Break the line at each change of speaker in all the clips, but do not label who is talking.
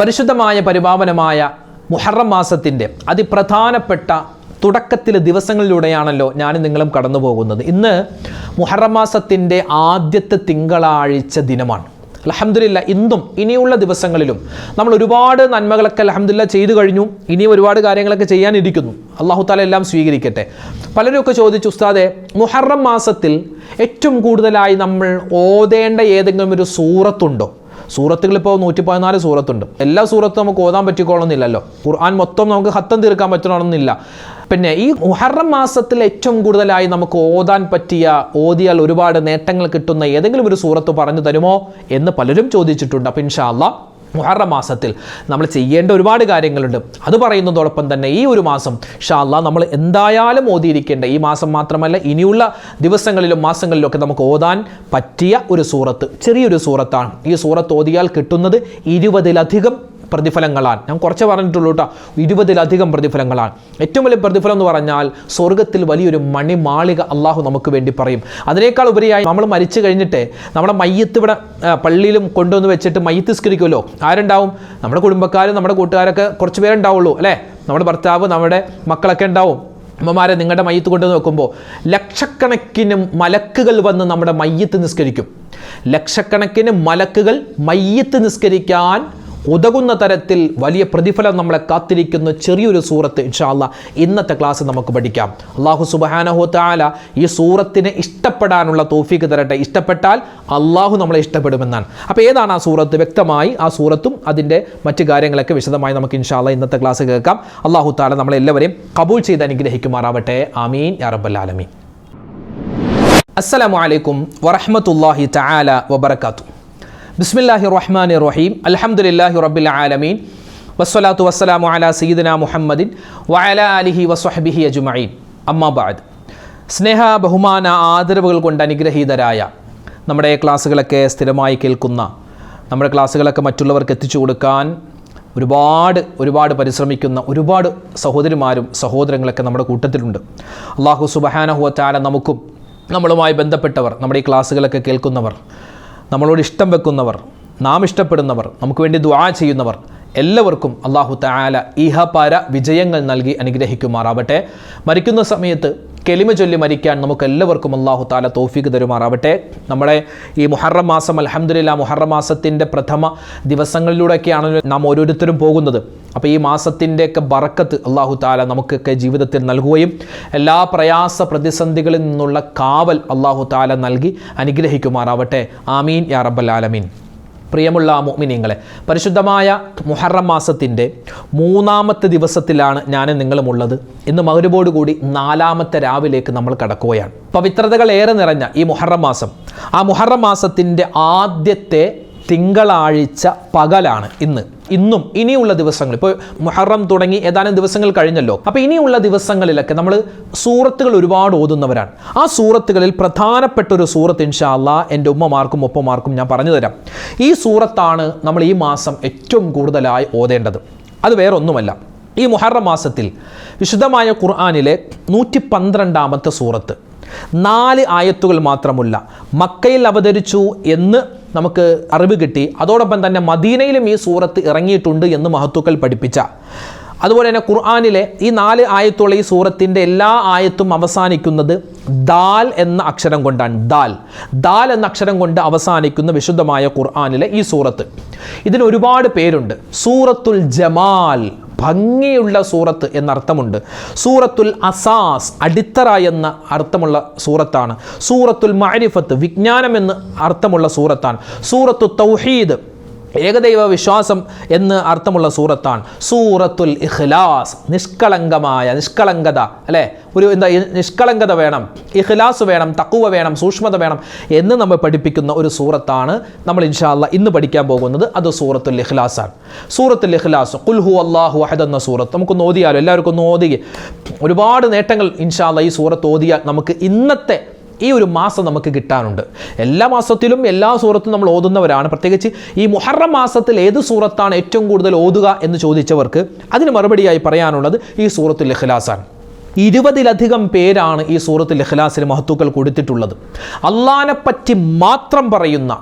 പരിശുദ്ധമായ പരിപാവനമായ മുഹറം മാസത്തിന്റെ അതിപ്രധാനപ്പെട്ട തുടക്കത്തിലെ ദിവസങ്ങളിലൂടെയാണല്ലോ ഞാനും നിങ്ങളും കടന്നു പോകുന്നത് ഇന്ന് മുഹറം മാസത്തിന്റെ ആദ്യത്തെ തിങ്കളാഴ്ച ദിനമാണ്. അലഹമില്ല ഇന്നും ഇനിയുള്ള ദിവസങ്ങളിലും നമ്മൾ ഒരുപാട് നന്മകളൊക്കെ അലഹമില്ല ചെയ്തു കഴിഞ്ഞു. ഇനിയും ഒരുപാട് കാര്യങ്ങളൊക്കെ ചെയ്യാനിരിക്കുന്നു. അള്ളാഹു താല എല്ലാം സ്വീകരിക്കട്ടെ. പലരും ഒക്കെ ചോദിച്ചു ഉസ്താദെ മുഹറം മാസത്തിൽ ഏറ്റവും കൂടുതലായി നമ്മൾ ഓതേണ്ട ഏതെങ്കിലും ഒരു സൂറത്തുണ്ടോ? സൂറത്തുകൾ ഇപ്പോൾ നൂറ്റി പതിനാല് സൂറത്തുണ്ട്. എല്ലാ സൂറത്തും നമുക്ക് ഓതാൻ പറ്റിക്കോളണമെന്നില്ലല്ലോ. ഖുർആൻ മൊത്തം നമുക്ക് ഹത്തം തീർക്കാൻ പറ്റണമെന്നില്ല. പിന്നെ ഈ മുഹറം മാസത്തിൽ ഏറ്റവും കൂടുതലായി നമുക്ക് ഓതാൻ പറ്റിയ ഓതിയാൽ ഒരുപാട് നേട്ടങ്ങൾ കിട്ടുന്ന ഏതെങ്കിലും ഒരു സൂറത്ത് പറഞ്ഞു തരുമോ എന്ന് പലരും ചോദിച്ചിട്ടുണ്ട്. അപ്പം ഇൻഷാ മുഹറം മാസത്തിൽ നമ്മൾ ചെയ്യേണ്ട ഒരുപാട് കാര്യങ്ങളുണ്ട്. അത് പറയുന്നതോടൊപ്പം തന്നെ ഈ ഒരു മാസം ഷാല്ല നമ്മൾ എന്തായാലും ഓതിയിരിക്കേണ്ട. ഈ മാസം മാത്രമല്ല ഇനിയുള്ള ദിവസങ്ങളിലും മാസങ്ങളിലും ഒക്കെ നമുക്ക് ഓതാൻ പറ്റിയ ഒരു സൂറത്ത് ചെറിയൊരു സൂറത്താണ്. ഈ സൂറത്ത് ഓതിയാൽ കിട്ടുന്നത് ഇരുപതിലധികം പ്രതിഫലങ്ങളാണ്. ഞാൻ കുറച്ച് പറഞ്ഞിട്ടുള്ളൂ കേട്ടോ ഇരുപതിലധികം പ്രതിഫലങ്ങളാണ്. ഏറ്റവും വലിയ പ്രതിഫലം എന്ന് പറഞ്ഞാൽ സ്വർഗത്തിൽ വലിയൊരു മണിമാളിക അള്ളാഹു നമുക്ക് വേണ്ടി പറയും. അതിനേക്കാൾ ഉപരിയായി നമ്മൾ മരിച്ചു കഴിഞ്ഞിട്ട് നമ്മുടെ മയ്യത്ത് ഇവിടെ പള്ളിയിലും കൊണ്ടുവന്ന് വെച്ചിട്ട് മയ്യത്ത് സ്കരിക്കുമല്ലോ ആരുണ്ടാവും? നമ്മുടെ കുടുംബക്കാരും നമ്മുടെ കൂട്ടുകാരൊക്കെ കുറച്ച് പേരുണ്ടാവുള്ളൂ അല്ലേ? നമ്മുടെ ഭർത്താവ് നമ്മുടെ മക്കളൊക്കെ ഉണ്ടാവും. അമ്മമാരെ നിങ്ങളുടെ മയ്യത്ത് കൊണ്ടുവന്ന് നോക്കുമ്പോൾ ലക്ഷക്കണക്കിന് മലക്കുകൾ വന്ന് നമ്മുടെ മയ്യത്ത് നിസ്കരിക്കും. ലക്ഷക്കണക്കിന് മലക്കുകൾ മയ്യത്ത് നിസ്കരിക്കാൻ ഉതകുന്ന തരത്തിൽ വലിയ പ്രതിഫലം നമ്മളെ കാത്തിരിക്കുന്ന ചെറിയൊരു സൂറത്ത് ഇൻഷാല്ല ഇന്നത്തെ ക്ലാസ് നമുക്ക് പഠിക്കാം. അള്ളാഹു സുബാനഹു താല ഈ സൂറത്തിനെ ഇഷ്ടപ്പെടാനുള്ള തോഫീക്ക് തരട്ടെ. ഇഷ്ടപ്പെട്ടാൽ അള്ളാഹു നമ്മളെ ഇഷ്ടപ്പെടുമെന്നാണ്. അപ്പോൾ ഏതാണ് ആ സൂറത്ത്? വ്യക്തമായി ആ സൂറത്തും അതിന്റെ മറ്റു കാര്യങ്ങളൊക്കെ വിശദമായി നമുക്ക് ഇൻഷാല്ല ഇന്നത്തെ ക്ലാസ് കേൾക്കാം. അള്ളാഹു താല നമ്മളെല്ലാവരെയും കബൂൾ ചെയ്ത് അനുഗ്രഹിക്കുമാറാവട്ടെ. അമീൻ അറബല്ലാലമീൻ റബ്ബൽ ആലമീൻ. അസ്സലാമു അലൈക്കും വറഹ്മത്തുള്ളാഹി തആല വബറകാതുഹു. ബിസ്മില്ലാഹി റഹ്മാൻ റഹീം അലഹമുല്ലാഹി റബ്ബിൽ ആലമീൻ. വസ്സലാത്തു വസ്സലാമു അലാ സീദന മുഹമ്മദിൻ വഅല അലിഹി വസ്വഹ്ബിഹി അജുമീൻ അമ്മാബാദ് സ്നേഹ ബഹുമാന ആദരവുകൾ കൊണ്ട് അനുഗ്രഹീതരായ നമ്മുടെ ക്ലാസ്സുകളൊക്കെ സ്ഥിരമായി കേൾക്കുന്ന നമ്മുടെ ക്ലാസ്സുകളൊക്കെ മറ്റുള്ളവർക്ക് എത്തിച്ചു കൊടുക്കാൻ ഒരുപാട് ഒരുപാട് പരിശ്രമിക്കുന്ന ഒരുപാട് സഹോദരിമാരും സഹോദരങ്ങളൊക്കെ നമ്മുടെ കൂട്ടത്തിലുണ്ട്. അള്ളാഹു സുബഹാനഹുവത്താല നമുക്കും നമ്മളുമായി ബന്ധപ്പെട്ടവർ നമ്മുടെ ഈ ക്ലാസ്സുകളൊക്കെ കേൾക്കുന്നവർ നമ്മളോട് ഇഷ്ടം വെക്കുന്നവർ നാം ഇഷ്ടപ്പെടുന്നവർ നമുക്ക് വേണ്ടി ദുആ ചെയ്യുന്നവർ എല്ലാവർക്കും അള്ളാഹു തആല ഇഹപാര വിജയങ്ങൾ നൽകി അനുഗ്രഹിക്കുമാറാവട്ടെ. മരിക്കുന്ന സമയത്ത് കെലിമ ചൊല്ലി മരിക്കാൻ നമുക്ക് എല്ലാവർക്കും അള്ളാഹു താല തോഫിക്ക് തരുമാറാവട്ടെ. നമ്മുടെ ഈ മുഹറം മാസം അലഹമ്മദില്ല മുഹറം മാസത്തിന്റെ പ്രഥമ ദിവസങ്ങളിലൂടെയൊക്കെയാണല്ലോ നാം ഓരോരുത്തരും പോകുന്നത്. അപ്പോൾ ഈ മാസത്തിന്റെയൊക്കെ ബറക്കത്ത് അള്ളാഹു താല നമുക്കൊക്കെ ജീവിതത്തിൽ നൽകുകയും എല്ലാ പ്രയാസ പ്രതിസന്ധികളിൽ നിന്നുള്ള കാവൽ അള്ളാഹു താല നൽകി അനുഗ്രഹിക്കുമാറാവട്ടെ. ആമീൻ. യാ റബ്ബൽ ആലമീൻ. പ്രിയമുള്ള മുഅ്മിനീങ്ങളെ പരിശുദ്ധമായ മുഹറം മാസത്തിന്റെ മൂന്നാമത്തെ ദിവസത്തിലാണ് ഞാൻ നിങ്ങളുമുള്ളത് ഇന്ന് മകരുബോട് കൂടി നാലാമത്തെ രാവിലേക്ക് നമ്മൾ കടക്കുകയാണ്. പവിത്രതകൾ ഏറെ നിറഞ്ഞ ഈ മുഹറം മാസം ആ മുഹറം മാസത്തിന്റെ ആദ്യത്തെ തിങ്കളാഴ്ച പകലാണ് ഇന്ന്. ഇന്നും ഇനിയുള്ള ദിവസങ്ങൾ. ഇപ്പോൾ മുഹറം തുടങ്ങി ഏതാനും ദിവസങ്ങൾ കഴിഞ്ഞല്ലോ. അപ്പോൾ ഇനിയുള്ള ദിവസങ്ങളിലൊക്കെ നമ്മൾ സൂറത്തുകൾ ഒരുപാട് ഓതുന്നവരാണ്. ആ സൂറത്തുകളിൽ പ്രധാനപ്പെട്ട ഒരു സൂറത്ത് ഇൻഷാ അല്ലാ എന്റെ ഉമ്മമാർക്കും ഒപ്പമാർക്കും ഞാൻ പറഞ്ഞു തരാം. ഈ സൂറത്താണ് നമ്മൾ ഈ മാസം ഏറ്റവും കൂടുതലായി ഓതേണ്ടത്. അത് വേറൊന്നുമല്ല. ഈ മുഹറം മാസത്തിൽ വിശുദ്ധമായ ഖുർആാനിലെ നൂറ്റി പന്ത്രണ്ടാമത്തെ സൂറത്ത്. നാല് ആയത്തുകൾ മാത്രമുള്ള മക്കയിൽ അവതരിച്ചു എന്ന് നമുക്ക് അറിവ് കിട്ടി. അതോടൊപ്പം തന്നെ മദീനയിലും ഈ സൂറത്ത് ഇറങ്ങിയിട്ടുണ്ട് എന്ന് മഹത്തുക്കൾ പഠിപ്പിച്ച. അതുപോലെ തന്നെ ഖുർആാനിലെ ഈ നാല് ആയത്തുള്ള ഈ സൂറത്തിന്റെ എല്ലാ ആയത്തും അവസാനിക്കുന്നത് ദാൽ എന്ന അക്ഷരം കൊണ്ടാണ്. ദാൽ. ദാൽ എന്ന അക്ഷരം കൊണ്ട് അവസാനിക്കുന്ന വിശുദ്ധമായ ഖുർആാനിലെ ഈ സൂറത്ത്. ഇതിന് ഒരുപാട് പേരുണ്ട്. സൂറത്തുൽ ജമാൽ ഭംഗിയുള്ള സൂറത്ത് എന്നർത്ഥമുണ്ട്. സൂറത്തുൽ അസാസ് അടിത്തറ എന്ന അർത്ഥമുള്ള സൂറത്താണ്. സൂറത്തുൽ മാരിഫത്ത് വിജ്ഞാനം എന്ന് അർത്ഥമുള്ള സൂറത്താണ്. സൂറത്തു തൗഹീദ് ഏകദൈവ വിശ്വാസം എന്ന് അർത്ഥമുള്ള സൂറത്താണ്. സൂറത്തുൽ ഇഖ്ലാസ്. നിഷ്കളങ്കമായ നിഷ്കളങ്കത അല്ലേ? ഒരു എന്താ നിഷ്കളങ്കത വേണം ഇഖ്ലാസ് വേണം തക്കുവ വേണം സൂക്ഷ്മത വേണം എന്ന് നമ്മൾ പഠിപ്പിക്കുന്ന ഒരു സൂറത്താണ് നമ്മൾ ഇൻഷാല്ല ഇന്ന് പഠിക്കാൻ പോകുന്നത്. അത് സൂറത്തുൽ ഇഖ്ലാസ് ആണ് സൂറത്തുൽ ഇഖ്ലാസ് കുൽഹു അള്ളാഹു അഹദ് എന്ന സൂറത്ത്. നമുക്കൊന്ന് ഓതിയാലോ? എല്ലാവർക്കും ഒന്ന് ഓതി. ഒരുപാട് നേട്ടങ്ങൾ ഇൻഷാല്ല ഈ സൂറത്ത് ഓതിയാൽ നമുക്ക് ഇന്നത്തെ ഈ ഒരു മാസം നമുക്ക് കിട്ടാനുണ്ട്. എല്ലാ മാസത്തിലും എല്ലാ സൂറത്തും നമ്മൾ ഓതുന്നവരാണ്. പ്രത്യേകിച്ച് ഈ മുഹറം മാസത്തിൽ ഏത് സൂറത്താണ് ഏറ്റവും കൂടുതൽ ഓതുക എന്ന് ചോദിച്ചവർക്ക് അതിന് മറുപടിയായി പറയാനുള്ളത് ഈ സൂറത്തുൽ ഇഖ്ലാസാണ്. ഇരുപതിലധികം പേരാണ് ഈ സൂറത്തുൽ ഇഖ്ലാസിന് മഹത്തുക്കൾ കൊടുത്തിട്ടുള്ളത്. അള്ളഹാനെപ്പറ്റി പറ്റി മാത്രം പറയുന്ന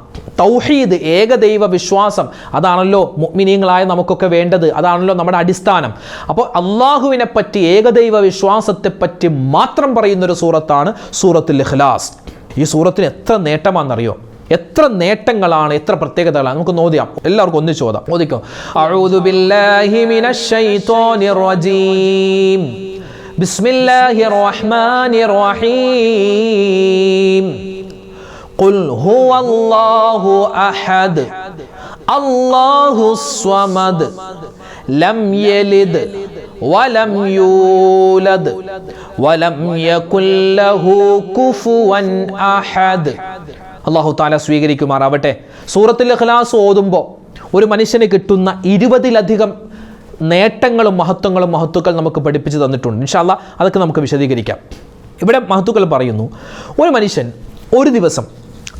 തൗഹീദ് ഏകദൈവ വിശ്വാസം. അതാണല്ലോ മുഗ്മിനീങ്ങളായ നമുക്കൊക്കെ വേണ്ടത്. അതാണല്ലോ നമ്മുടെ അടിസ്ഥാനം. അപ്പോൾ അള്ളാഹുവിനെ പറ്റി ഏകദൈവ വിശ്വാസത്തെപ്പറ്റി മാത്രം പറയുന്നൊരു സൂറത്താണ് സൂറത്തുൽ ഇഖ്ലാസ്. ഈ സൂറത്തിന് എത്ര നേട്ടമാണെന്നറിയോ? എത്ര നേട്ടങ്ങളാണ് എത്ര പ്രത്യേകതകളാണ്? നമുക്ക് നോദിയാം എല്ലാവർക്കും ഒന്ന് ഓതാം. ഓദിക്കോ ബിസ്മില്ലാഹിർ റഹ്മാനിർ റഹീം قل هو الله احد الله الصمد لم يلد ولم يولد ولم يكن له كفوا احد അള്ളാഹു താല സ്വീകരിക്കുമാറാവട്ടെ സൂറത്തുൽ ഇഖ്ലാസ് ഓതുമ്പോൾ ഒരു മനുഷ്യന് കിട്ടുന്ന ഇരുപതിലധികം നേട്ടങ്ങളും മഹത്വങ്ങളും മഹത്വക്കൾ നമുക്ക് പഠിപ്പിച്ചു തന്നിട്ടുണ്ട് ഇൻഷാല്ല അതൊക്കെ നമുക്ക് വിശദീകരിക്കാം ഇവിടെ മഹത്വക്കൾ പറയുന്നു ഒരു മനുഷ്യൻ ഒരു ദിവസം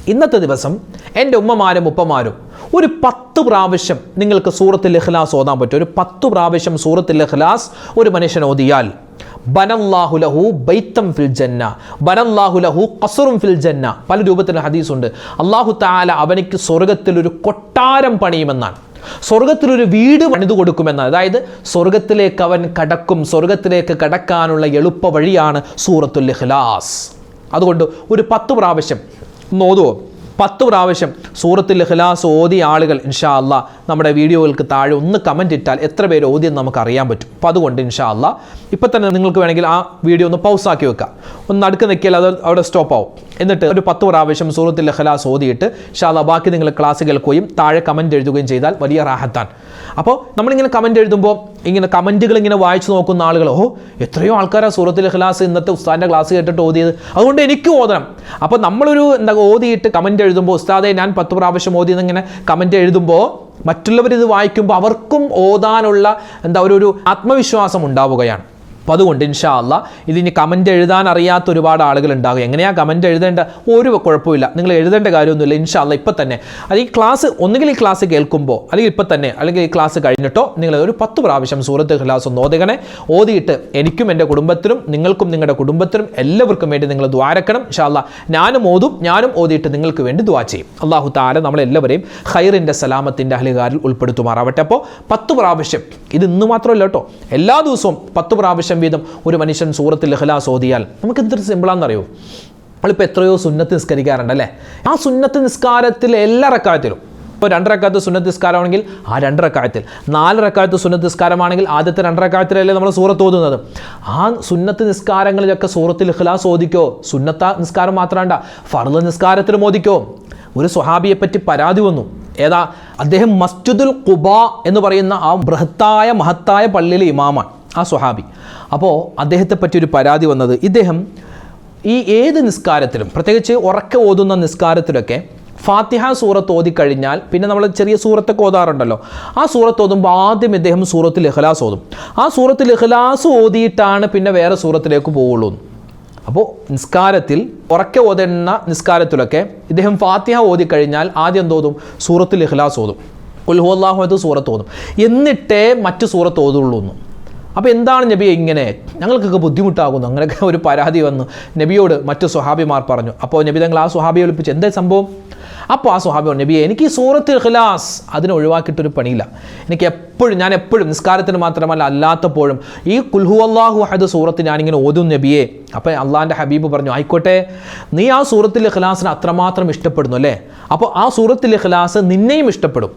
ഇന്നത്തെ ദിവസം എന്റെ ഉമ്മമാരും ഉപ്പമാരും ഒരു പത്ത് പ്രാവശ്യം നിങ്ങൾക്ക് സൂറത്തുൽ ഇഖ്ലാസ് ഓതാൻ പറ്റും. ഒരു പത്ത് പ്രാവശ്യം സൂറത്തുൽ ഇഖ്ലാസ് ഒരു മനുഷ്യൻ ഓതിയാൽ ബനല്ലാഹു ലഹു ബൈത്തം ഫിൽ ജന്ന ബനല്ലാഹു ലഹു ഖസറും ഫിൽ ജന്ന. പല രൂപത്തിൽ ഹദീസുണ്ട്. അള്ളാഹു താല അവനിക്ക് സ്വർഗത്തിൽ ഒരു കൊട്ടാരം പണിയുമെന്നാണ്. സ്വർഗത്തിലൊരു വീട് പണിതു കൊടുക്കുമെന്നാണ്. അതായത് സ്വർഗത്തിലേക്ക് അവൻ കടക്കും സ്വർഗത്തിലേക്ക് കടക്കാനുള്ള എളുപ്പ വഴിയാണ് സൂറത്തുൽ ഇഖ്ലാസ്. അതുകൊണ്ട് ഒരു പത്ത് പ്രാവശ്യം നോതുവോ പത്ത് പ്രാവശ്യം സൂറത്തിൽ ഇഖ്ലാസ് ഓതിയ ആളുകൾ ഇൻഷാ അല്ലാ നമ്മുടെ വീഡിയോകൾക്ക് താഴെ ഒന്ന് കമന്റ് ഇട്ടാൽ എത്ര പേര് ഓദ്യം നമുക്ക് അറിയാൻ പറ്റും. അപ്പോൾ അതുകൊണ്ട് ഇൻഷാ അല്ല ഇപ്പം തന്നെ നിങ്ങൾക്ക് വേണമെങ്കിൽ ആ വീഡിയോ ഒന്ന് പൗസാക്കി വെക്കാം. ഒന്ന് അടുക്ക് നിൽക്കിയാൽ അത് അവിടെ സ്റ്റോപ്പ് ആവും. എന്നിട്ട് ഒരു പത്ത് പ്രാവശ്യം സൂറത്തിൽ ഇഖ്ലാസ് ഓതിയിട്ട് ഷാല ബാക്കി നിങ്ങൾ ക്ലാസ് കേൾക്കുകയും താഴെ കമന്റ് എഴുതുകയും ചെയ്താൽ വലിയ റാഹത്താണ്. അപ്പോൾ നമ്മളിങ്ങനെ കമന്റ് എഴുതുമ്പോൾ ഇങ്ങനെ കമന്റുകൾ ഇങ്ങനെ വായിച്ചു നോക്കുന്ന ആളുകൾ ഓ എത്രയോ ആൾക്കാരാണ് സൂറത്തിൽ ഇഖ്ലാസ് ഇന്നത്തെ ഉസ്താദിന്റെ ക്ലാസ് കേട്ടിട്ട് ഓതിയത്. അതുകൊണ്ട് എനിക്ക് ഓതണം. അപ്പോൾ നമ്മളൊരു എന്താ ഓതിയിട്ട് കമന്റ് എഴുതുമ്പോൾ ഉസ്താദെ ഞാൻ പത്ത് പ്രാവശ്യം ഓതിയെന്ന് ഇങ്ങനെ കമന്റ് എഴുതുമ്പോൾ മറ്റുള്ളവർ ഇത് വായിക്കുമ്പോൾ അവർക്കും ഓതാനുള്ള എന്താ ഒരു ആത്മവിശ്വാസം ഉണ്ടാവുകയാണ്. അപ്പോൾ അതുകൊണ്ട് ഇൻഷാ അല്ല. ഇതിനി കമന്റ് എഴുതാൻ അറിയാത്ത ഒരുപാട് ആളുകൾ ഉണ്ടാകും. എങ്ങനെയാണ് കമന്റ് എഴുതേണ്ട? ഒരു കുഴപ്പമില്ല. നിങ്ങൾ എഴുതേണ്ട കാര്യമൊന്നുമില്ല ഇൻഷാ അല്ല. ഇപ്പം തന്നെ. അത് ഈ ക്ലാസ് ഒന്നുകിൽ ഈ ക്ലാസ് കേൾക്കുമ്പോൾ അല്ലെങ്കിൽ ഇപ്പം തന്നെ അല്ലെങ്കിൽ ഈ ക്ലാസ് കഴിഞ്ഞിട്ടോ നിങ്ങൾ ഒരു പത്ത് പ്രാവശ്യം സൂറത്ത് ഖലാസ് ഒന്ന് ഓതുകണേ. ഓതിയിട്ട് എനിക്കും എന്റെ കുടുംബത്തിനും നിങ്ങൾക്കും നിങ്ങളുടെ കുടുംബത്തിനും എല്ലാവർക്കും വേണ്ടി നിങ്ങൾ ദ്വാരക്കണം ഇൻഷാ അല്ല. ഞാനും ഓതും ഞാനും ഓതിയിട്ട് നിങ്ങൾക്ക് വേണ്ടി ദ്വാ ചെയ്യും. അള്ളാഹു താല നമ്മളെല്ലാവരെയും ഖൈറിന്റെ സലാമത്തിന്റെ അഹ്ലികാരിൽ ഉൾപ്പെടുത്തുമാറാവട്ടെ. അപ്പോൾ പത്ത് പ്രാവശ്യം ഇത് ഇന്ന് മാത്രമല്ല കേട്ടോ. എല്ലാ ദിവസവും പത്ത് പ്രാവശ്യം വീതം ഒരു മനുഷ്യൻ സൂറത്തിൽ ഇഖ്ലാസ് ഓതിയാൽ നമുക്ക് എന്തൊരു സിമ്പിളാണെന്നറിയോ നമ്മളിപ്പോൾ എത്രയോ സുന്നത്ത് നിസ്കരിക്കാറുണ്ട് അല്ലേ? ആ സുന്നത്ത് നിസ്കാരത്തിൽ എല്ലാ റക്കായത്തിലും. ഇപ്പോൾ രണ്ടരക്കാലത്ത് സുന്നത്ത് നിസ്കാരമാണെങ്കിൽ ആ രണ്ടരക്കാലത്തിൽ നാലരക്കാലത്ത് സുന്നത്ത് നിസ്കാരമാണെങ്കിൽ ആദ്യത്തെ രണ്ടരക്കാലത്തിലല്ലേ നമ്മൾ സൂറത്ത് ഓതുന്നത്? ആ സുന്നത്ത് നിസ്കാരങ്ങളിലൊക്കെ സൂറത്തിൽ ഇഖ്ലാസ് ഓദിക്കോ സുന്നത്ത നിസ്കാരം മാത്രമല്ല ഫർദ് നിസ്കാരത്തിലും ഓദിക്കോ ഒരു സ്വഹാബിയെ പറ്റി പരാതി വന്നു. ഏതാ? അദ്ദേഹം മസ്ജിദുൽ ഖുബ എന്ന് പറയുന്ന ആ ബൃഹത്തായ മഹത്തായ പള്ളിയിലെ ഇമാമാണ്. ആ സ്വഹാബി. അപ്പോൾ അദ്ദേഹത്തെ പറ്റി ഒരു പരാതി വന്നത് ഇദ്ദേഹം ഈ ഏത് നിസ്കാരത്തിലും പ്രത്യേകിച്ച് ഉറക്ക ഓതുന്ന നിസ്കാരത്തിലൊക്കെ ഫാത്തിഹ സൂറത്ത് ഓതിക്കഴിഞ്ഞാൽ പിന്നെ നമ്മൾ ചെറിയ സൂറത്തൊക്കെ ഓതാറുണ്ടല്ലോ. ആ സൂറത്ത് ഓതുമ്പോൾ ആദ്യം ഇദ്ദേഹം സൂറത്തിൽ ഇഖ്ലാസ് ഓതും. ആ സൂറത്തിൽ ഇഖ്ലാസ് ഓതിയിട്ടാണ് പിന്നെ വേറെ സൂറത്തിലേക്ക് പോവുള്ളൂ. അപ്പോൾ നിസ്കാരത്തിൽ ഉറക്കെ ഓതുന്ന നിസ്കാരത്തിലൊക്കെ ഇദ്ദേഹം ഫാത്തിഹ ഓതിക്കഴിഞ്ഞാൽ ആദ്യം തോതും സൂറത്തിൽ ഇഖ്ലാസ് ഓതും. കുൽഹു അത് സൂറത്ത് ഓതും. എന്നിട്ടേ മറ്റ് സൂറത്ത് ഓതുള്ളൂ എന്ന് അപ്പോൾ എന്താണ് നബി ഇങ്ങനെ? ഞങ്ങൾക്കൊക്കെ ബുദ്ധിമുട്ടാകുന്നു. അങ്ങനെയൊക്കെ ഒരു പരാതി വന്നു. നബിയോട് മറ്റു സ്വഹാബിമാർ പറഞ്ഞു. അപ്പോൾ നബി തങ്ങൾ ആ സ്വഹാബിയെ ഒളിപ്പിച്ച്. എന്താ സംഭവം? അപ്പോൾ ആ സ്വഹാബി നബി എനിക്ക് ഈ സൂറത്ത് ഇഖ്ലാസ് അതിനെ ഒഴിവാക്കിയിട്ടൊരു പണിയില്ല. എനിക്ക് എപ്പോഴും ഞാൻ എപ്പോഴും നിസ്കാരത്തിന് മാത്രമല്ല അല്ലാത്തപ്പോഴും ഈ കുൽഹു അള്ളാഹു അഹദ് സൂറത്ത് ഞാനിങ്ങനെ ഓതും നബിയെ. അപ്പോൾ അള്ളാഹിന്റെ ഹബീബ് പറഞ്ഞു ആയിക്കോട്ടെ നീ ആ സൂറത്തിൽ ഖിലാസിനെ അത്രമാത്രം ഇഷ്ടപ്പെടുന്നു അല്ലേ? അപ്പോൾ ആ സൂറത്തിൽ ഇഖ്ലാസ് നിന്നെയും ഇഷ്ടപ്പെടും.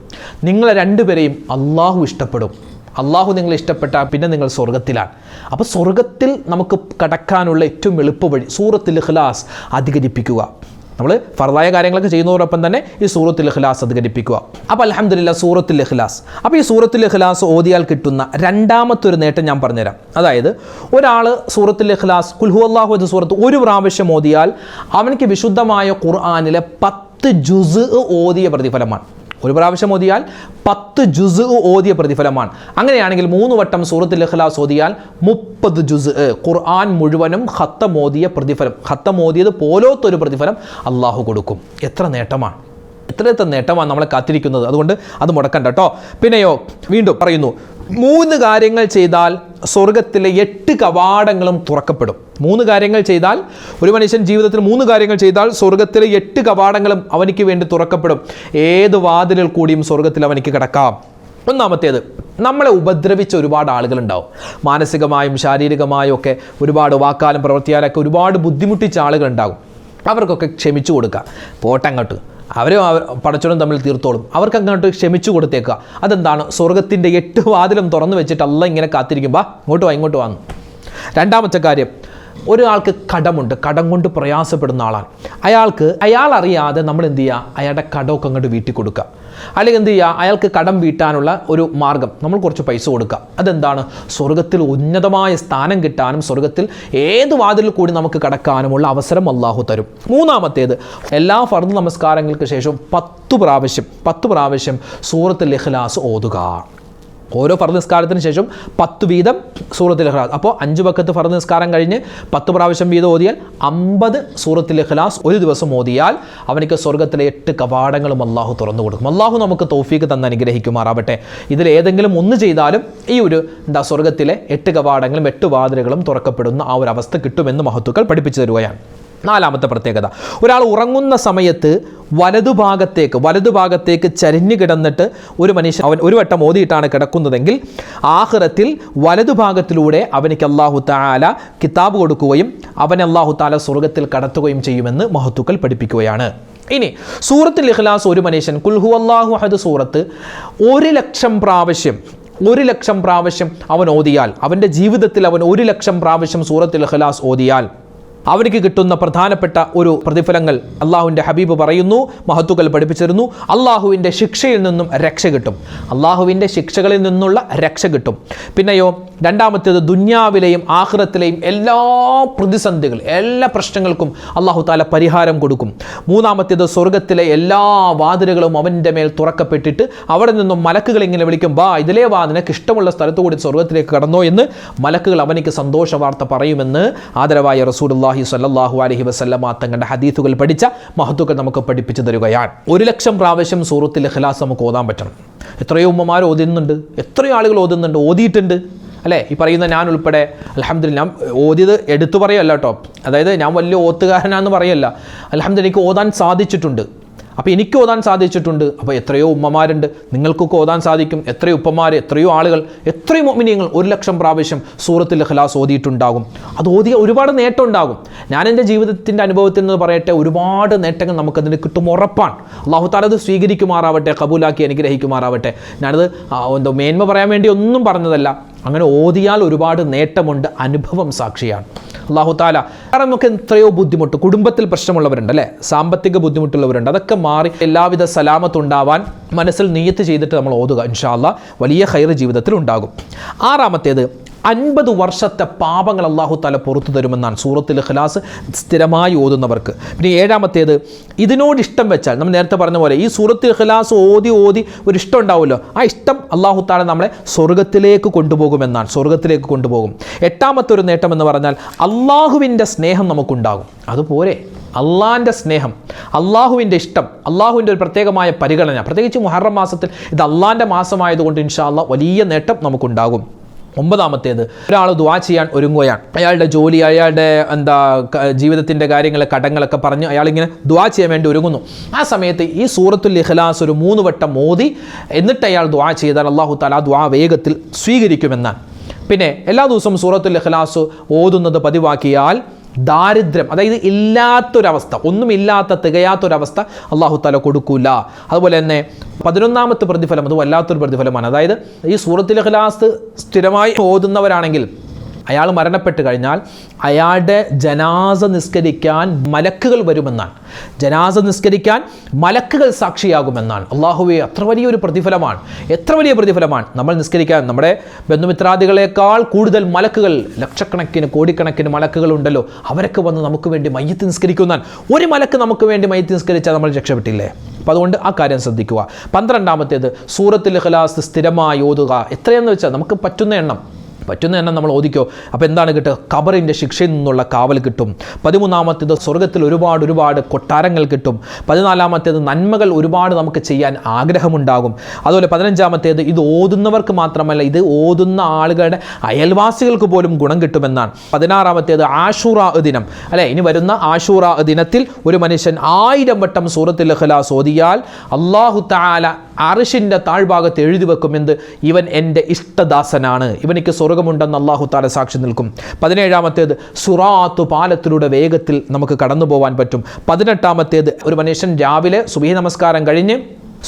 നിങ്ങളെ രണ്ടുപേരെയും അള്ളാഹു ഇഷ്ടപ്പെടും. അള്ളാഹു നിങ്ങൾ ഇഷ്ടപ്പെട്ടാൽ പിന്നെ നിങ്ങൾ സ്വർഗത്തിലാണ് അപ്പോൾ സ്വർഗത്തിൽ നമുക്ക് കടക്കാനുള്ള ഏറ്റവും എളുപ്പ വഴി സൂറത്തിൽ ഇഖ്ലാസ് അധികരിപ്പിക്കുക. നമ്മൾ ഫർദായ കാര്യങ്ങളൊക്കെ ചെയ്യുന്നതോടൊപ്പം തന്നെ ഈ സൂറത്തിൽ ഇഖ്ലാസ് അധികരിപ്പിക്കുക. അപ്പോൾ അലഹമില്ല സൂറത്തിൽ ഇഖ്ലാസ്. അപ്പോൾ ഈ സൂറത്തിൽ ഇഖ്ലാസ് ഓതിയാൽ കിട്ടുന്ന രണ്ടാമത്തെ ഒരു നേട്ടം ഞാൻ പറഞ്ഞുതരാം. അതായത് ഒരാൾ സൂറത്തിൽ ഇഖ്ലാസ് കുൽഹു അള്ളാഹു എന്ന സൂറത്ത് ഒരു പ്രാവശ്യം ഓതിയാൽ അവനക്ക് വിശുദ്ധമായ ഖുർആാനിലെ പത്ത് ജുസ് ഓതിയ പ്രതിഫലമാണ്. ഒരു പ്രാവശ്യം ഓതിയാൽ പത്ത് ജുസ് ഓതിയ പ്രതിഫലമാണ്. അങ്ങനെയാണെങ്കിൽ മൂന്ന് വട്ടം സൂറത്തുൽ ഇഖ്ലാസ് ഓതിയാൽ മുപ്പത് ജുസ് ഖുർആൻ മുഴുവനും ഖത്തം ഓതിയ പ്രതിഫലം. ഖത്തം ഓതിയത് പോലോത്തൊരു പ്രതിഫലം അള്ളാഹു കൊടുക്കും. എത്ര നേട്ടമാണ്. എത്രയത്തെ നേട്ടമാണ് നമ്മളെ കാത്തിരിക്കുന്നത്. അതുകൊണ്ട് അത് മുടക്കണ്ട കേട്ടോ. പിന്നെയോ വീണ്ടും പറയുന്നു മൂന്ന് കാര്യങ്ങൾ ചെയ്താൽ സ്വർഗത്തിലെ എട്ട് കവാടങ്ങളും തുറക്കപ്പെടും. മൂന്ന് കാര്യങ്ങൾ ചെയ്താൽ ഒരു മനുഷ്യൻ ജീവിതത്തിൽ മൂന്ന് കാര്യങ്ങൾ ചെയ്താൽ സ്വർഗത്തിലെ എട്ട് കവാടങ്ങളും അവനിക്ക് വേണ്ടി തുറക്കപ്പെടും. ഏത് വാതിലിൽ കൂടിയും സ്വർഗത്തിൽ അവനിക്ക് കിടക്കാം. ഒന്നാമത്തേത് നമ്മളെ ഉപദ്രവിച്ച ഒരുപാട് ആളുകളുണ്ടാവും. മാനസികമായും ശാരീരികമായും ഒക്കെ ഒരുപാട് വാക്കാലും പ്രവർത്തിയാലൊക്കെ ഒരുപാട് ബുദ്ധിമുട്ടിച്ച ആളുകളുണ്ടാകും അവർക്കൊക്കെ ക്ഷമിച്ചു കൊടുക്കുക പോട്ടങ്ങോട്ട്. അവരും അവർ പടച്ചോളും തമ്മിൽ തീർത്തോളും. അവർക്ക് അങ്ങോട്ട് ക്ഷമിച്ചു കൊടുത്തേക്കുക. അതെന്താണ്? സ്വർഗത്തിന്റെ എട്ട് വാതിലും തുറന്നു വെച്ചിട്ട് ഇങ്ങനെ കാത്തിരിക്കുമ്പോൾ ഇങ്ങോട്ട് വാ ഇങ്ങോട്ട് വാങ്ങും രണ്ടാമത്തെ കാര്യം ഒരാൾക്ക് കടമുണ്ട് കടം കൊണ്ട് പ്രയാസപ്പെടുന്ന ആളാണ്. അയാൾക്ക് അയാൾ അറിയാതെ നമ്മൾ എന്ത് ചെയ്യുക അയാളുടെ കടമൊക്കെ അങ്ങോട്ട് വീട്ടിൽ കൊടുക്കുക. അല്ലെങ്കിൽ എന്ത് ചെയ്യുക അയാൾക്ക് കടം വീട്ടാനുള്ള ഒരു മാർഗം. നമ്മൾ കുറച്ച് പൈസ കൊടുക്കുക. അതെന്താണ്? സ്വർഗത്തിൽ ഉന്നതമായ സ്ഥാനം കിട്ടാനും സ്വർഗത്തിൽ ഏത് വാതിലിൽ കൂടി നമുക്ക് കടക്കാനുമുള്ള അവസരം അള്ളാഹു തരും. മൂന്നാമത്തേത് എല്ലാ ഫർദ് നമസ്കാരങ്ങൾക്ക് ശേഷം പത്തു പ്രാവശ്യം പത്ത് പ്രാവശ്യം സൂറത്തുൽ ഇഖ്ലാസ് ഓതുക. ഓരോ ഫർദ് നിസ്കാരത്തിന് ശേഷം പത്ത് വീതം സൂറത്തിൽ ഇഖ്ലാസ്. അപ്പോൾ അഞ്ച് പക്കത്ത് ഫർദ് നിസ്കാരം കഴിഞ്ഞ് പത്ത് പ്രാവശ്യം വീതം ഓതിയാൽ അമ്പത് സൂറത്തിൽ ഇഖ്ലാസ് ഒരു ദിവസം ഓതിയാൽ അവനിക്ക് സ്വർഗത്തിലെ എട്ട് കവാടങ്ങളും അള്ളാഹു തുറന്നു കൊടുക്കും. അള്ളാഹു നമുക്ക് തോഫീക്ക് തന്ന് അനുഗ്രഹിക്കുമാറാവട്ടെ. ഇതിൽ ഏതെങ്കിലും ഒന്ന് ചെയ്താലും ഈ ഒരു എന്താ സ്വർഗത്തിലെ എട്ട് കവാടങ്ങളും എട്ട് വാതിലുകളും തുറക്കപ്പെടുന്ന ആ ഒരു അവസ്ഥ കിട്ടുമെന്ന് മഹത്തുക്കൾ പഠിപ്പിച്ചു തരുകയാണ്. നാലാമത്തെ പ്രത്യേകത. ഒരാൾ ഉറങ്ങുന്ന സമയത്ത് വലതുഭാഗത്തേക്ക് വലതുഭാഗത്തേക്ക് ചരിഞ്ഞു കിടന്നിട്ട് ഒരു മനുഷ്യൻ അവൻ ഒരു വട്ടം ഓതിയിട്ടാണ് കിടക്കുന്നതെങ്കിൽ ആഹ്റത്തിൽ വലതുഭാഗത്തിലൂടെ അവനിക്ക് അള്ളാഹു താല കിതാബ് കൊടുക്കുകയും അവൻ അള്ളാഹു താല സ്വർഗത്തിൽ കടത്തുകയും ചെയ്യുമെന്ന് മഹത്തുക്കൾ പഠിപ്പിക്കുകയാണ്. ഇനി സൂറത്തുൽ ഇഖ്ലാസ് ഒരു മനുഷ്യൻ കുൽഹു അള്ളാഹു അഹദ് സൂറത്ത് ഒരു ലക്ഷം പ്രാവശ്യം ഒരു ലക്ഷം പ്രാവശ്യം അവൻ ഓതിയാൽ അവന്റെ ജീവിതത്തിൽ അവൻ ഒരു ലക്ഷം പ്രാവശ്യം സൂറത്തുൽ ഇഖ്ലാസ് ഓതിയാൽ അവർക്ക് കിട്ടുന്ന പ്രധാനപ്പെട്ട ഒരു പ്രതിഫലങ്ങൾ അള്ളാഹുവിന്റെ ഹബീബ് പറയുന്നു മഹത്തുകൾ പഠിപ്പിച്ചിരുന്നു. അള്ളാഹുവിന്റെ ശിക്ഷയിൽ നിന്നും രക്ഷ കിട്ടും. അള്ളാഹുവിന്റെ ശിക്ഷകളിൽ നിന്നുള്ള രക്ഷ കിട്ടും. പിന്നെയോ രണ്ടാമത്തേത് ദുന്യാവിലെയും ആഹ്റത്തിലെയും എല്ലാ പ്രതിസന്ധികൾ എല്ലാ പ്രശ്നങ്ങൾക്കും അള്ളാഹു താല പരിഹാരം കൊടുക്കും. മൂന്നാമത്തേത് സ്വർഗത്തിലെ എല്ലാ വാതിലുകളും അവന്റെ മേൽ തുറക്കപ്പെട്ടിട്ട് അവിടെ നിന്നും മലക്കുകൾ ഇങ്ങനെ വിളിക്കും വാ ഇതിലേ വാ നിനക്ക് ഇഷ്ടമുള്ള സ്ഥലത്ത് കൂടി സ്വർഗത്തിലേക്ക് കടന്നോ എന്ന് മലക്കുകൾ അവനിക്ക് സന്തോഷ വാർത്ത പറയുമെന്ന് ആദരവായ റസൂലുള്ളാഹി സല്ലാഹു അലഹി വസല്ലമ തങ്ങളുടെ ഹദീസുകൾ പഠിച്ച മഹത്വക്കൾ നമുക്ക് പഠിപ്പിച്ചു തരികയാണ്. ഒരു ലക്ഷം പ്രാവശ്യം സൂറത്തിൽ ഇഖ്ലാസ് നമുക്ക് ഓതാൻ പറ്റണം. എത്രയോ ഉമ്മമാർ ഓതുന്നുണ്ട് എത്രയോ ആളുകൾ ഓതുന്നുണ്ട് ഓതിയിട്ടുണ്ട്. അല്ലേ? ഈ പറയുന്ന ഞാൻ ഉൾപ്പെടെ അലഹമ്മദില്ല ഞാൻ ഓതിയത് എടുത്തു പറയല്ല കേട്ടോ. അതായത് ഞാൻ വലിയ ഓത്തുകാരനാന്ന് പറയല്ല. അലഹമ്മദ് എനിക്ക് ഓതാൻ സാധിച്ചിട്ടുണ്ട്. അപ്പോൾ എനിക്ക് ഓതാൻ സാധിച്ചിട്ടുണ്ട്. അപ്പോൾ എത്രയോ ഉമ്മമാരുണ്ട്. നിങ്ങൾക്കൊക്കെ ഓതാൻ സാധിക്കും. എത്രയോ ഉപ്പമാർ എത്രയോ ആളുകൾ എത്രയോ മോമിനിയങ്ങൾ ഒരു ലക്ഷം പ്രാവശ്യം സൂറത്തിൽ ഖലാസ് ഓതിയിട്ടുണ്ടാകും. അത് ഓതിയ ഒരുപാട് നേട്ടം ഉണ്ടാകും. ഞാൻ എന്റെ ജീവിതത്തിന്റെ അനുഭവത്തിൽ നിന്ന് പറയട്ടെ ഒരുപാട് നേട്ടങ്ങൾ നമുക്കതിന് കിട്ടും ഉറപ്പാണ്. അള്ളാഹു താല അത് സ്വീകരിക്കുമാറാവട്ടെ കബൂലാക്കി അനുഗ്രഹിക്കുമാറാവട്ടെ. ഞാനത് എന്തോ മേന്മ പറയാൻ വേണ്ടി ഒന്നും പറഞ്ഞതല്ല. അങ്ങനെ ഓതിയാൽ ഒരുപാട് നേട്ടമുണ്ട് അനുഭവം സാക്ഷിയാണ്. അള്ളാഹു താല കാരണം നമുക്ക് എത്രയോ ബുദ്ധിമുട്ട്. കുടുംബത്തിൽ പ്രശ്നമുള്ളവരുണ്ട് അല്ലേ? സാമ്പത്തിക ബുദ്ധിമുട്ടുള്ളവരുണ്ട്. അതൊക്കെ മാറി എല്ലാവിധ സലാമത്തുണ്ടാവാൻ മനസ്സിൽ നീയത്ത് ചെയ്തിട്ട് നമ്മൾ ഓതുക. ഇൻഷാല്ല വലിയ ഹൈർ ജീവിതത്തിൽ ഉണ്ടാകും ആറാമത്തേത് അൻപത് വർഷത്തെ പാപങ്ങൾ അള്ളാഹു താല പുറത്തു തരുമെന്നാണ് സൂറത്തിൽ ഖലാസ് സ്ഥിരമായി ഓതുന്നവർക്ക്. പിന്നെ ഏഴാമത്തേത് ഇതിനോട് ഇഷ്ടം വെച്ചാൽ നമ്മൾ നേരത്തെ പറഞ്ഞ പോലെ ഈ സൂറത്തിൽ ഖലാസ് ഓതി ഓതി ഒരു ഇഷ്ടം ഉണ്ടാവുമല്ലോ. ആ ഇഷ്ടം അള്ളാഹു താല നമ്മളെ സ്വർഗത്തിലേക്ക് കൊണ്ടുപോകുമെന്നാണ് സ്വർഗത്തിലേക്ക് കൊണ്ടുപോകും. എട്ടാമത്തെ ഒരു നേട്ടം എന്ന് പറഞ്ഞാൽ അള്ളാഹുവിന്റെ സ്നേഹം നമുക്കുണ്ടാകും. അതുപോലെ അള്ളാഹിന്റെ സ്നേഹം അള്ളാഹുവിന്റെ ഇഷ്ടം അള്ളാഹുവിന്റെ ഒരു പ്രത്യേകമായ പരിഗണന. പ്രത്യേകിച്ച് മുഹറം മാസത്തിൽ ഇത് അള്ളാഹിന്റെ മാസമായതുകൊണ്ട് ഇൻഷാ വലിയ നേട്ടം നമുക്കുണ്ടാകും. ഒമ്പതാമത്തേത്. ഒരാൾ ദുവാ ചെയ്യാൻ ഒരുങ്ങുകയാണ്. അയാളുടെ ജോലി അയാളുടെ എന്താ ജീവിതത്തിന്റെ കാര്യങ്ങൾ കടങ്ങളൊക്കെ പറഞ്ഞ് അയാളിങ്ങനെ ദുവാ ചെയ്യാൻ വേണ്ടി ഒരുങ്ങുന്നു. ആ സമയത്ത് ഈ സൂറത്തുൽ ഇഖ്ലാസ് ഒരു മൂന്ന് വട്ടം മോദി എന്നിട്ട് അയാൾ ദുവാ ചെയ്താൽ അള്ളാഹു താല ആ ദുവാ വേഗത്തിൽ സ്വീകരിക്കുമെന്നാണ്. പിന്നെ എല്ലാ ദിവസവും സൂറത്തുൽ ഇഖ്ലാസ് ഓതുന്നത് പതിവാക്കിയാൽ ദാരിദ്ര്യം അതായത് ഇല്ലാത്തൊരവസ്ഥ ഒന്നുമില്ലാത്ത തികയാത്തൊരവസ്ഥ അള്ളാഹു താല കൊടുക്കൂല. അതുപോലെ തന്നെ പതിനൊന്നാമത്തെ പ്രതിഫലം അത് വല്ലാത്തൊരു പ്രതിഫലമാണ്. അതായത് ഈ സൂറത്തിൽ ഇഖ്ലാസ് സ്ഥിരമായി ഓതുന്നവരാണെങ്കിൽ അയാൾ മരണപ്പെട്ട് കഴിഞ്ഞാൽ അയാളുടെ ജനാസ നിസ്കരിക്കാൻ മലക്കുകൾ വരുമെന്നാണ്. ജനാസ നിസ്കരിക്കാൻ മലക്കുകൾ സാക്ഷിയാകുമെന്നാണ്. അള്ളാഹുവെ അത്ര വലിയൊരു പ്രതിഫലമാണ്. എത്ര വലിയ പ്രതിഫലമാണ് നമ്മൾ നിസ്കരിക്കാൻ. നമ്മുടെ ബന്ധുമിത്രാദികളെക്കാൾ കൂടുതൽ മലക്കുകൾ ലക്ഷക്കണക്കിന് കോടിക്കണക്കിന് മലക്കുകൾ ഉണ്ടല്ലോ. അവരൊക്കെ വന്ന് നമുക്ക് വേണ്ടി മയ്യത്ത് നിസ്കരിക്കുന്നാണ്. ഒരു മലക്ക് നമുക്ക് വേണ്ടി മയ്യത്ത് നിസ്കരിച്ചാൽ നമ്മൾ രക്ഷപ്പെട്ടില്ലേ? അപ്പോൾ അതുകൊണ്ട് ആ കാര്യം ശ്രദ്ധിക്കുക. പന്ത്രണ്ടാമത്തേത് സൂറത്തിൽ ഇഖ്ലാസ് സ്ഥിരമായി ഓതുക. എത്രയെന്ന് വെച്ചാൽ നമുക്ക് പറ്റുന്ന എണ്ണം. പറ്റുന്ന തന്നെ നമ്മൾ ഓദിക്കോ അപ്പോൾ എന്താണ് കിട്ടുക? കബറിന്റെ ശിക്ഷയിൽ നിന്നുള്ള കാവൽ കിട്ടും. പതിമൂന്നാമത്തേത് സ്വർഗത്തിൽ ഒരുപാട് ഒരുപാട് കൊട്ടാരങ്ങൾ കിട്ടും. പതിനാലാമത്തേത് നന്മകൾ ഒരുപാട് നമുക്ക് ചെയ്യാൻ ആഗ്രഹമുണ്ടാകും. അതുപോലെ പതിനഞ്ചാമത്തേത് ഇത് ഓതുന്നവർക്ക് മാത്രമല്ല ഇത് ഓതുന്ന ആളുകളുടെ അയൽവാസികൾക്ക് പോലും ഗുണം കിട്ടുമെന്നാണ്. പതിനാറാമത്തേത് ആഷൂറ ദിനം. അല്ലേ? ഇനി വരുന്ന ആഷൂറ ദിനത്തിൽ ഒരു മനുഷ്യൻ ആയിരം വട്ടം സൂറത്തിൽ ഇഖ്ലാസ് ഓതിയാൽ അള്ളാഹു താല അറിഷിന്റെ താഴ്ഭാഗത്ത് എഴുതി വെക്കുമെന്ന് ഇവൻ എന്റെ ഇഷ്ടദാസനാണ്. ഇവനിക്ക് സ്വർഗമുണ്ടെന്ന് അള്ളാഹു താല സാക്ഷി നിൽക്കും. പതിനേഴാമത്തേത് സുറാത്തു പാലത്തിലൂടെ വേഗത്തിൽ നമുക്ക് കടന്നു പോകാൻ പറ്റും. പതിനെട്ടാമത്തേത് ഒരു മനുഷ്യൻ രാവിലെ സുബഹി നമസ്കാരം കഴിഞ്ഞ്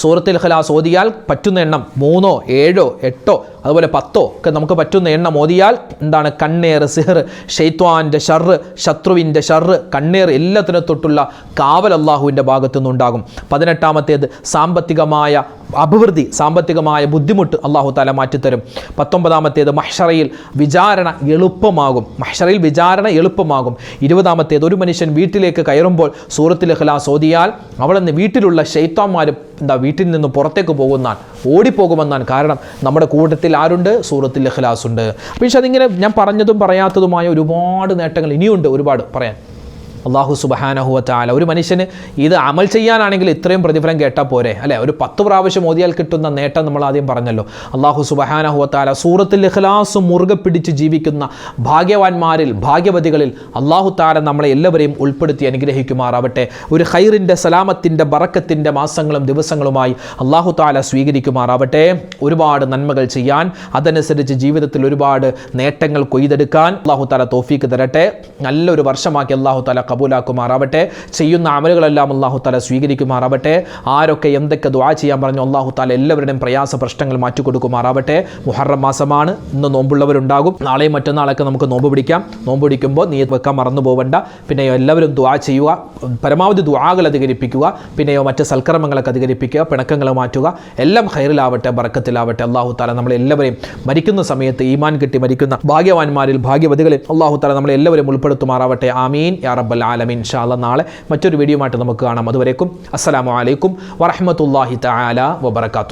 സൂറത്തിൽ ഖലാസ് ഓതിയാൽ പറ്റുന്ന എണ്ണം മൂന്നോ ഏഴോ എട്ടോ അതുപോലെ പത്തോ ഒക്കെ നമുക്ക് പറ്റുന്ന എണ്ണം ഓതിയാൽ എന്താണ്? കണ്ണേർ സിഹർ ഷെയ്ത്വാന്റെ ഷർറ് ശത്രുവിന്റെ ഷർറ് കണ്ണേർ എല്ലാത്തിനെ തൊട്ടുള്ള കാവൽ അള്ളാഹുവിന്റെ ഭാഗത്തു നിന്നുണ്ടാകും പതിനെട്ടാമത്തേത് സാമ്പത്തികമായ അഭിവൃദ്ധി സാമ്പത്തികമായ ബുദ്ധിമുട്ട് അള്ളാഹു താല മാറ്റിത്തരും. പത്തൊമ്പതാമത്തേത് മഹ്ഷറയിൽ വിചാരണ എളുപ്പമാകും. മഹ്ഷറയിൽ വിചാരണ എളുപ്പമാകും. ഇരുപതാമത്തേത് ഒരു മനുഷ്യൻ വീട്ടിലേക്ക് കയറുമ്പോൾ സൂറത്തിൽ ഖലാസ് ഓതിയാൽ അവിടെ നിന്ന് വീട്ടിലുള്ള ഷെയ്ത്താന്മാർ എന്താ വീട്ടിൽ നിന്ന് പുറത്തേക്ക് പോകുന്നാൽ ഓടിപ്പോകുമെന്നാണ് കാരണം. നമ്മുടെ കൂട്ടത്തിൽ ആരുണ്ട്? സൂറത്തിൽ ഖലാസ് ഉണ്ട്. പക്ഷേ അതിങ്ങനെ ഞാൻ പറഞ്ഞതും പറയാത്തതുമായ ഒരുപാട് നേട്ടങ്ങൾ ഇനിയുണ്ട് ഒരുപാട്. പറയാൻ അള്ളാഹു സുബഹാനഹുവത്താല ഒരു മനുഷ്യന് ഇത് അമൽ ചെയ്യാനാണെങ്കിൽ ഇത്രയും പ്രതിഫലം കേട്ടാൽ പോരെ അല്ലേ? ഒരു പത്ത് പ്രാവശ്യം ഓതിയാൽ കിട്ടുന്ന നേട്ടം നമ്മൾ ആദ്യം പറഞ്ഞല്ലോ. അള്ളാഹു സുബഹാനഹുവത്താല സൂറത്തിൽ ഇഖ്ലാസ് മുറുകെ പിടിച്ച് ജീവിക്കുന്ന ഭാഗ്യവാന്മാരിൽ ഭാഗ്യവതികളിൽ അള്ളാഹു താല നമ്മളെ എല്ലാവരെയും ഉൾപ്പെടുത്തി അനുഗ്രഹിക്കുമാറാവട്ടെ. ഒരു ഹൈറിന്റെ സലാമത്തിന്റെ ബറക്കത്തിന്റെ മാസങ്ങളും ദിവസങ്ങളുമായി അള്ളാഹു താല സ്വീകരിക്കുമാറാവട്ടെ. ഒരുപാട് നന്മകൾ ചെയ്യാൻ അതനുസരിച്ച് ജീവിതത്തിൽ ഒരുപാട് നേട്ടങ്ങൾ കൊയ്തെടുക്കാൻ അള്ളാഹു താല തോഫീക്ക് തരട്ടെ. നല്ലൊരു വർഷമാക്കി അള്ളാഹു താല കബൂലാക്കുമാറാവട്ടെ. ചെയ്യുന്ന അമലുകളെല്ലാം അള്ളാഹു താല സ്വീകരിക്കുമാറാവട്ടെ. ആരൊക്കെ എന്തൊക്കെ ദ്വാ ചെയ്യാൻ പറഞ്ഞു അള്ളാഹു താല എല്ലാവരുടെയും പ്രയാസ പ്രശ്നങ്ങൾ മാറ്റിക്കൊടുക്കുമാറാവട്ടെ. മുഹറം മാസമാണ്. ഇന്ന് നോമ്പുള്ളവരുണ്ടാകും. നാളെയും മറ്റന്നാളൊക്കെ നമുക്ക് നോമ്പ് പിടിക്കാം. നോമ്പ് പിടിക്കുമ്പോൾ നീ വെക്കാൻ മറന്നു പോവണ്ട. പിന്നെയോ എല്ലാവരും ദ്വാ ചെയ്യുക. പരമാവധി ദ്വാകൾ അധികരിപ്പിക്കുക. പിന്നെയോ മറ്റ് സൽക്കർമ്മങ്ങളൊക്കെ അധികരിപ്പിക്കുക. പിണക്കങ്ങൾ മാറ്റുക. എല്ലാം ഹൈറിലാവട്ടെ ബറക്കത്തിലാവട്ടെ. അള്ളാഹു താല നമ്മളെ എല്ലാവരെയും മരിക്കുന്ന സമയത്ത് ഈമാൻ കിട്ടി മരിക്കുന്ന ഭാഗ്യവാന്മാരിൽ ഭാഗ്യവതികളിൽ അള്ളാഹു താല നമ്മളെ എല്ലാവരും ഉൾപ്പെടുത്തുമാറാവട്ടെ. ആമീൻ. യാ ആലമീൻ ഇൻഷാല്ല നാളെ മറ്റൊരു വീഡിയോ ആയിട്ട് നമുക്ക് കാണാം. അതുവരേക്കും അസ്സലാമു അലൈക്കും വറഹ്മത്തുള്ളാഹി തആല വബറകാതുഹു.